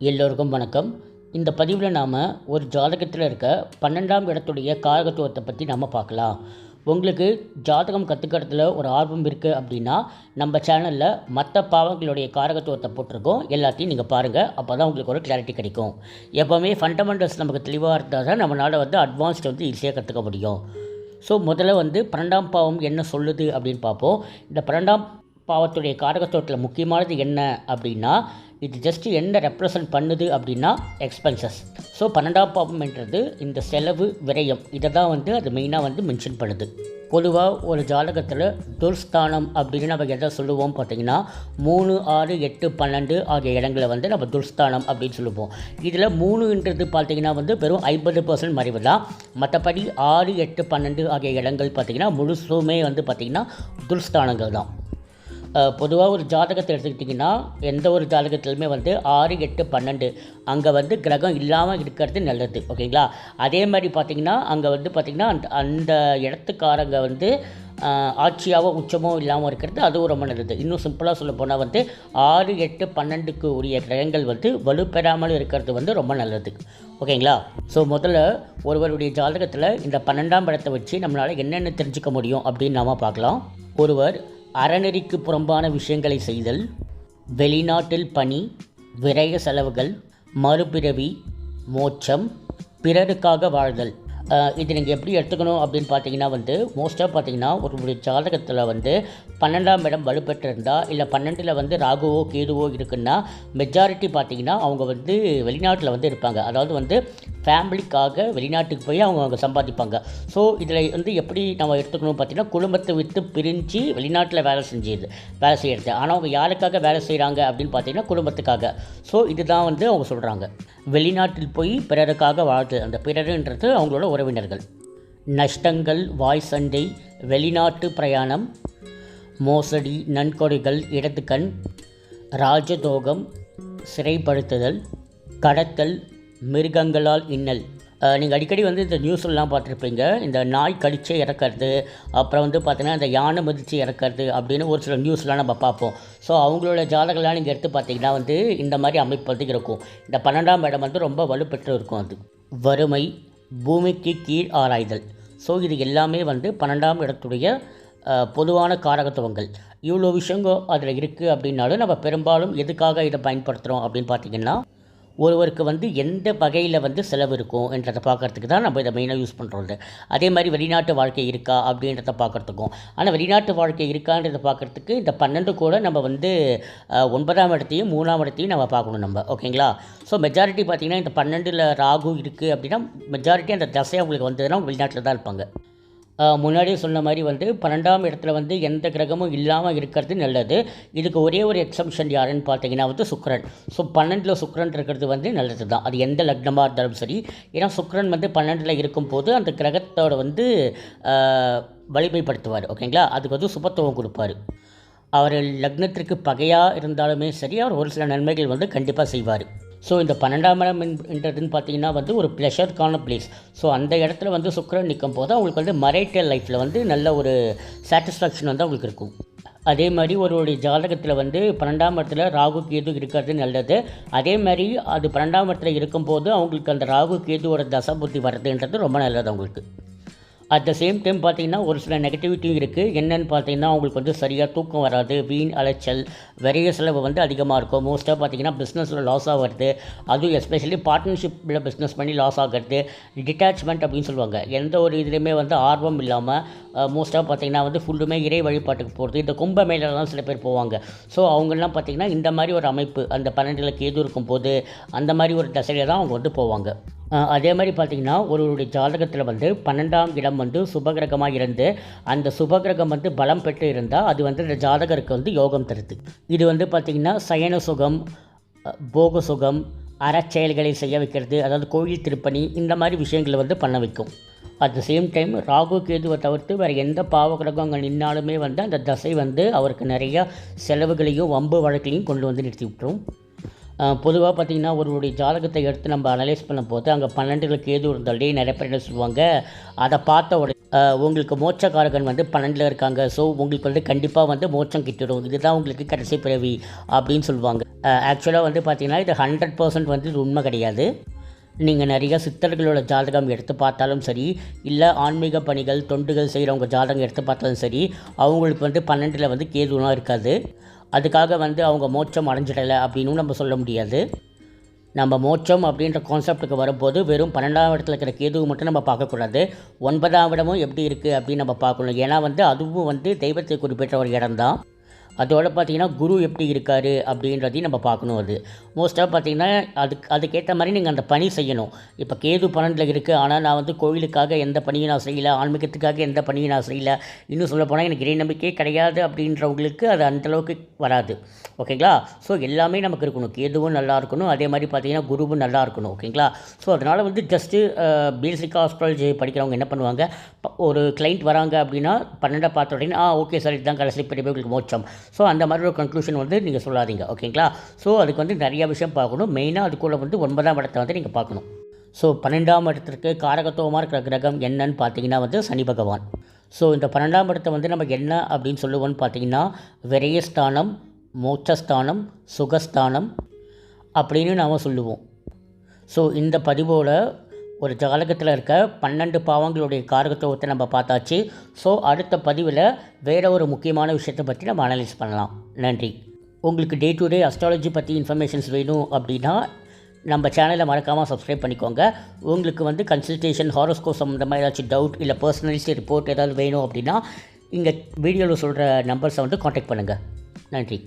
எல்லோருக்கும் வணக்கம். இந்த பதிவில் நாம் ஒரு ஜாதகத்தில் இருக்க பன்னெண்டாம் இடத்துடைய காரகத்துவத்தை பற்றி நம்ம பார்க்கலாம். உங்களுக்கு ஜாதகம் கற்றுக்கிறதுல ஒரு ஆர்வம் இருக்குது அப்படின்னா நம்ம சேனலில் மற்ற பாவங்களுடைய காரகத்துவத்தை போட்டிருக்கோம். எல்லாத்தையும் நீங்கள் பாருங்கள் அப்போ தான் உங்களுக்கு ஒரு கிளாரிட்டி கிடைக்கும். எப்போவுமே ஃபண்டமெண்டல்ஸ் நமக்கு தெளிவாக இருந்தால் தான் நம்மளால் வந்து அட்வான்ஸ்டு வந்து ஈஸியாக கற்றுக்க முடியும். ஸோ முதல்ல வந்து பன்னெண்டாம் பாவம் என்ன சொல்லுது அப்படின்னு பார்ப்போம். இந்த பன்னெண்டாம் பாவத்துடைய காரகத்துவத்தில் முக்கியமானது என்ன அப்படின்னா இது ஜஸ்ட்டு என்ன ரெப்ரசன்ட் பண்ணுது அப்படின்னா எக்ஸ்பென்சஸ் ஸோ பன்னெண்டாம் பாவம்ன்றது இந்த செலவு விரயம் இதை தான் வந்து அது மெயினாக வந்து மென்ஷன் பண்ணுது. பொதுவாக ஒரு ஜாதகத்தில் துர்ஸ்தானம் அப்படின்னு நம்ம எதை சொல்லுவோம் பார்த்தீங்கன்னா மூணு ஆறு எட்டு பன்னெண்டு ஆகிய இடங்களை வந்து நம்ம துர்ஸ்தானம் அப்படின்னு சொல்லுவோம். இதில் மூணுன்றது பார்த்தீங்கன்னா வந்து வெறும் ஐம்பது பர்சன்ட் மறைவு தான். மற்றபடி ஆறு எட்டு பன்னெண்டு ஆகிய இடங்கள் பார்த்திங்கன்னா முழுசுமே வந்து பார்த்திங்கன்னா துர்ஸ்தானங்கள் தான். பொதுவாக ஒரு ஜாதகத்தை எடுத்துக்கிட்டிங்கன்னா எந்த ஒரு ஜாதகத்திலுமே வந்து ஆறு எட்டு பன்னெண்டு அங்கே வந்து கிரகம் இல்லாமல் இருக்கிறது நல்லது ஓகேங்களா? அதே மாதிரி பார்த்திங்கன்னா அங்கே வந்து பார்த்திங்கன்னா அந்த அந்த இடத்துக்காரங்க வந்து ஆட்சியாவோ உச்சமோ இல்லாமல் இருக்கிறது அதுவும் ரொம்ப நல்லது. இன்னும் சிம்பிளாக சொல்ல போனால் வந்து ஆறு எட்டு பன்னெண்டுக்கு உரிய கிரகங்கள் வந்து வலுப்பெறாமல் இருக்கிறது வந்து ரொம்ப நல்லது ஓகேங்களா? ஸோ முதல்ல ஒருவருடைய ஜாதகத்தில் இந்த பன்னெண்டாம் இடத்தை வச்சு நம்மளால் என்னென்ன தெரிஞ்சுக்க முடியும் அப்படின்னு நாம் பார்க்கலாம். ஒருவர் அறநெறிக்கு புறம்பான விஷயங்களை செய்தல் வெளிநாட்டில் பணி விரய செலவுகள் மறுபிறவி மோட்சம் பிறருக்காக வாழ்தல். இது நீங்கள் எப்படி எடுத்துக்கணும் அப்படின்னு பார்த்தீங்கன்னா வந்து மோஸ்ட்டாக பார்த்தீங்கன்னா ஒரு ஜாதகத்தில் வந்து பன்னெண்டாம் இடம் வலுப்பெற்றிருந்தால் இல்லை பன்னெண்டில் வந்து ராகுவோ கேதுவோ இருக்குன்னா மெஜாரிட்டி பார்த்தீங்கன்னா அவங்க வந்து வெளிநாட்டில் வந்து இருப்பாங்க. அதாவது வந்து ஃபேமிலிக்காக வெளிநாட்டுக்கு போய் அவங்க அவங்க சம்பாதிப்பாங்க. ஸோ இதில் வந்து எப்படி நம்ம எடுத்துக்கணும் பார்த்திங்கன்னா குடும்பத்தை விட்டு பிரிஞ்சு வெளிநாட்டில் வேலை செஞ்சுது வேலை செய்கிறது ஆனால் அவங்க யாருக்காக வேலை செய்கிறாங்க அப்படின்னு பார்த்தீங்கன்னா குடும்பத்துக்காக. ஸோ இதுதான் வந்து அவங்க சொல்கிறாங்க வெளிநாட்டில் போய் பிறருக்காக வாழ்த்து அந்த பிறருன்றது அவங்களோட உறவினர்கள். நஷ்டங்கள் வாய் சண்டை வெளிநாட்டு பிரயாணம் மோசடி நன்கொடைகள் இடத்துக்கண் ராஜதோகம் சிறைப்படுத்துதல் கடத்தல் மிருகங்களால் இன்னல். நீங்கள் அடிக்கடி வந்து இந்த நியூஸ்லாம் பார்த்துருப்பீங்க. இந்த நாய் கடித்து இறக்கிறது அப்புறம் வந்து பார்த்திங்கன்னா இந்த யானை மதித்து இறக்கிறது அப்படின்னு ஒரு சில நியூஸ்லாம் நம்ம பார்ப்போம். ஸோ அவங்களோட ஜாதகம்லாம் நீங்கள் எடுத்து பார்த்தீங்கன்னா வந்து இந்த மாதிரி அமைப்பு வந்து இருக்கும். இந்த பன்னெண்டாம் இடம் வந்து ரொம்ப வலுப்பெற்று இருக்கும் அது. வறுமை பூமிக்கு கீழ் ஆராய்தல். ஸோ இது எல்லாமே வந்து பன்னெண்டாம் இடத்துடைய பொதுவான காரகத்துவங்கள். இவ்வளோ விஷயங்கள் அதில் இருக்குது அப்படின்னாலும் நம்ம பெரும்பாலும் எதுக்காக இதை பயன்படுத்துகிறோம் அப்படின்னு பார்த்திங்கன்னா ஒருவருக்கு வந்து எந்த வகையில் வந்து செலவு இருக்கும் என்றதை பார்க்குறதுக்கு தான் நம்ம இதை மெயினாக யூஸ் பண்ணுறோம் அதே மாதிரி வெளிநாட்டு வாழ்க்கை இருக்கா அப்படின்றத பார்க்குறதுக்கும். ஆனால் வெளிநாட்டு வாழ்க்கை இருக்கான்றதை பார்க்குறதுக்கு இந்த பன்னெண்டு கூட நம்ம வந்து ஒன்பதாம் இடத்தையும் மூணாம் இடத்தையும் நம்ம பார்க்கணும் நம்ம. ஓகேங்களா? ஸோ மெஜாரிட்டி பார்த்திங்கன்னா இந்த பன்னெண்டில் ராகு இருக்குது அப்படின்னா மெஜாரிட்டி அந்த தசை அவங்களுக்கு வந்ததுன்னா வெளிநாட்டில் தான் இருப்பாங்க. முன்னாடியே சொன்ன மாதிரி வந்து பன்னெண்டாம் இடத்துல வந்து எந்த கிரகமும் இல்லாமல் இருக்கிறது நல்லது. இதுக்கு ஒரே ஒரு எக்ஸம்ஷன் யாருன்னு பார்த்தீங்கன்னா வந்து சுக்கரன். ஸோ பன்னெண்டில் சுக்கரன் இருக்கிறது வந்து நல்லது தான் அது எந்த லக்னமாக இருந்தாலும் சரி. ஏன்னா சுக்கரன் வந்து பன்னெண்டில் இருக்கும்போது அந்த கிரகத்தோட வந்து வலிமைப்படுத்துவார். ஓகேங்களா? அதுக்கு வந்து சுபத்துவம் கொடுப்பார். அவர் லக்னத்திற்கு பகையாக இருந்தாலுமே சரி அவர் ஒரு சில நன்மைகள் வந்து கண்டிப்பாக செய்வார். ஸோ இந்த பன்னெண்டாம் இடம் என்றதுன்னு பார்த்தீங்கன்னா வந்து ஒரு ப்ளஷருக்கான பிளேஸ் ஸோ அந்த இடத்துல வந்து சுக்கரன் நிற்கும் போது அவங்களுக்கு வந்து மரைட்டல் லைஃப்பில் வந்து நல்ல ஒரு சாட்டிஸ்ஃபேக்ஷன் வந்து அவங்களுக்கு இருக்கும். அதே மாதிரி ஒருவருடைய ஜாதகத்தில் வந்து பன்னெண்டாம் இடத்துல ராகு கேது இருக்கிறது நல்லது. அதே மாதிரி அது பன்னெண்டாம் இடத்துல இருக்கும்போது அவங்களுக்கு அந்த ராகு கேதுவோட தசபுத்தி வர்றதுன்றது ரொம்ப நல்லது அவங்களுக்கு. அட் த சேம் டைம் பார்த்தீங்கன்னா ஒரு சில நெகட்டிவிட்டியும் இருக்குது என்னென்னு பார்த்தீங்கன்னா அவங்களுக்கு வந்து சரியாக தூக்கம் வராது வீண் அலைச்சல் விரைய செலவு வந்து அதிகமாக இருக்கும். மோஸ்ட்டாக பார்த்தீங்கன்னா பிஸ்னஸில் லாஸ் ஆகிறது அதுவும் எஸ்பெஷலி பார்ட்னர்ஷிப்பில் பிஸ்னஸ் பண்ணி லாஸ் ஆகிறது. டிட்டாச்மெண்ட் அப்படின்னு சொல்லுவாங்க. எந்த ஒரு இதுலேயுமே வந்து ஆர்வம் இல்லாமல் மோஸ்ட்டாக பார்த்தீங்கன்னா வந்து ஃபுல்லுமே இறை வழிபாட்டுக்கு போகிறது இந்த கும்ப மேலெலாம் சில பேர் போவாங்க. ஸோ அவங்கெல்லாம் பார்த்திங்கன்னா இந்த மாதிரி ஒரு அமைப்பு அந்த பன்னெண்டில் கேது இருக்கும்போது அந்த மாதிரி ஒரு தசையில் தான் அவங்க வந்து போவாங்க. அதே மாதிரி பார்த்திங்கன்னா ஒருவருடைய ஜாதகத்தில் வந்து பன்னெண்டாம் இடம் வந்து சுபகிரகமாக இருந்து அந்த சுபகிரகம் வந்து பலம் பெற்று இருந்தால் அது வந்து இந்த ஜாதகருக்கு வந்து யோகம் தருது. இது வந்து பார்த்திங்கன்னா சயன சுகம் போக சுகம் அறச்செயல்களை செய்ய வைக்கிறது அதாவது கோயில் திருப்பணி இந்த மாதிரி விஷயங்களை வந்து பண்ண வைக்கும். At the same time Rahu கேதுவை தவிர்த்து வேறு எந்த பாவகிரகம் அங்கே நின்னாலுமே வந்து அந்த தசை வந்து அவருக்கு நிறையா செலவுகளையும் வம்பு வழக்கையும் கொண்டு வந்து நிறுத்தி விட்டுரும். பொதுவாக பார்த்திங்கன்னா ஒருவருடைய ஜாதகத்தை எடுத்து நம்ம அனலைஸ் பண்ணும் போது அங்கே பன்னெண்டில் கேது இருந்தாலே நிறைய பேர் என்ன சொல்லுவாங்க அதை பார்த்த உடனே உங்களுக்கு மோட்சக்காரகன் வந்து பன்னெண்டில் இருக்காங்க ஸோ உங்களுக்கு வந்து கண்டிப்பாக வந்து மோட்சம் கிட்டிடும் இதுதான் உங்களுக்கு கடைசி பிறவி அப்படின்னு சொல்லுவாங்க. ஆக்சுவலாக வந்து பார்த்திங்கன்னா இது ஹண்ட்ரட் பர்சன்ட் வந்து இது உண்மை கிடையாது. நீங்கள் நிறைய சித்தர்களோட ஜாதகம் எடுத்து பார்த்தாலும் சரி இல்லை ஆன்மீக பணிகள் தொண்டுகள் செய்கிறவங்க ஜாதகம் எடுத்து பார்த்தாலும் சரி அவங்களுக்கு வந்து பன்னெண்டில் வந்து கேதுலாம் இருக்காது. அதுக்காக வந்து அவங்க மோட்சம் அடைஞ்சிடலை அப்படின்னும் நம்ம சொல்ல முடியாது. நம்ம மோட்சம் அப்படின்ற கான்செப்டுக்கு வரும்போது வெறும் பன்னெண்டாம் இடத்துல இருக்கிற கேதுவை மட்டும் நம்ம பார்க்கக்கூடாது. ஒன்பதாம் இடமும் எப்படி இருக்குது அப்படின்னு நம்ம பார்க்கணும். ஏன்னா வந்து அதுவும் வந்து தெய்வத்தை குறிப்பிட்ட ஒரு இடம்தான். அதோட பார்த்தீங்கன்னா குரு எப்படி இருக்கார் அப்படின்றதையும் நம்ம பார்க்கணும் அது. மோஸ்ட்டாக பார்த்தீங்கன்னா அதுக்கு அதுக்கேற்ற மாதிரி நீங்கள் அந்த பணி செய்யணும். இப்போ கேது பன்னெண்டில் இருக்குது ஆனால் நான் வந்து கோயிலுக்காக எந்த பணியும் நான் செய்யலை ஆன்மீகத்துக்காக எந்த பணியும் நான் செய்யலை. இன்னும் சொல்லப்போனால் எனக்கு இறை நம்பிக்கையே கிடையாது அப்படின்றவங்களுக்கு அது அந்தளவுக்கு வராது. ஓகேங்களா? ஸோ எல்லாமே நமக்கு இருக்கணும். கேதுவும் நல்லா இருக்கணும். அதே மாதிரி பார்த்தீங்கன்னா குருவும் நல்லா இருக்கணும். ஓகேங்களா? ஸோ அதனால் வந்து ஜஸ்ட்டு பேசிக் ஆஸ்ட்ராலஜி படிக்கிறவங்க என்ன பண்ணுவாங்க? ஒரு கிளைண்ட் வராங்க அப்படின்னா பன்னெண்டை பார்த்த உடனே ஆ ஓகே சார் இதுதான் கடைசி பெரிய உங்களுக்கு மோட்சம். ஸோ அந்த மாதிரி ஒரு கன்க்ளூஷன் வந்து நீங்கள் சொல்லாதீங்க ஓகேங்களா ஸோ அதுக்கு வந்து நிறைய விஷயம் பார்க்கணும். மெயினாக அதுக்குள்ள வந்து ஒன்பதாம் இடத்தை வந்து நீங்கள் பார்க்கணும். ஸோ பன்னெண்டாம் இடத்திற்கு காரகத்துவமாக இருக்கிற கிரகம் என்னன்னு பார்த்தீங்கன்னா வந்து சனி பகவான். ஸோ இந்த பன்னெண்டாம் இடத்தை வந்து நம்ம என்ன அப்படின்னு சொல்லுவோம்னு பார்த்தீங்கன்னா விரயஸ்தானம் மோட்சஸ்தானம் சுகஸ்தானம் அப்படின்னு நாம் சொல்லுவோம். ஸோ இந்த பதிவோட ஒரு ஜாதகத்தில் இருக்க பன்னெண்டு பாவங்களுடைய காரகத்துவத்தை நம்ம பார்த்தாச்சு. ஸோ அடுத்த பதிவில் வேற ஒரு முக்கியமான விஷயத்தை பற்றி நம்ம அனலைஸ் பண்ணலாம். நன்றி. உங்களுக்கு டே டு டே அஸ்ட்ராலஜி பற்றி இன்ஃபர்மேஷன்ஸ் வேணும் அப்படின்னா நம்ம சேனலை மறக்காமல் சப்ஸ்கிரைப் பண்ணிக்கோங்க. உங்களுக்கு வந்து கன்சல்டேஷன் ஹாரோஸ்கோப் சம்மந்தமாக ஏதாச்சும் டவுட் இல்லை பர்சனலிஸ்ட் ரிப்போர்ட் ஏதாவது வேணும் அப்படின்னா இங்கே வீடியோவில் சொல்கிற நம்பர்ஸை வந்து காண்டாக்ட் பண்ணுங்கள் நன்றி.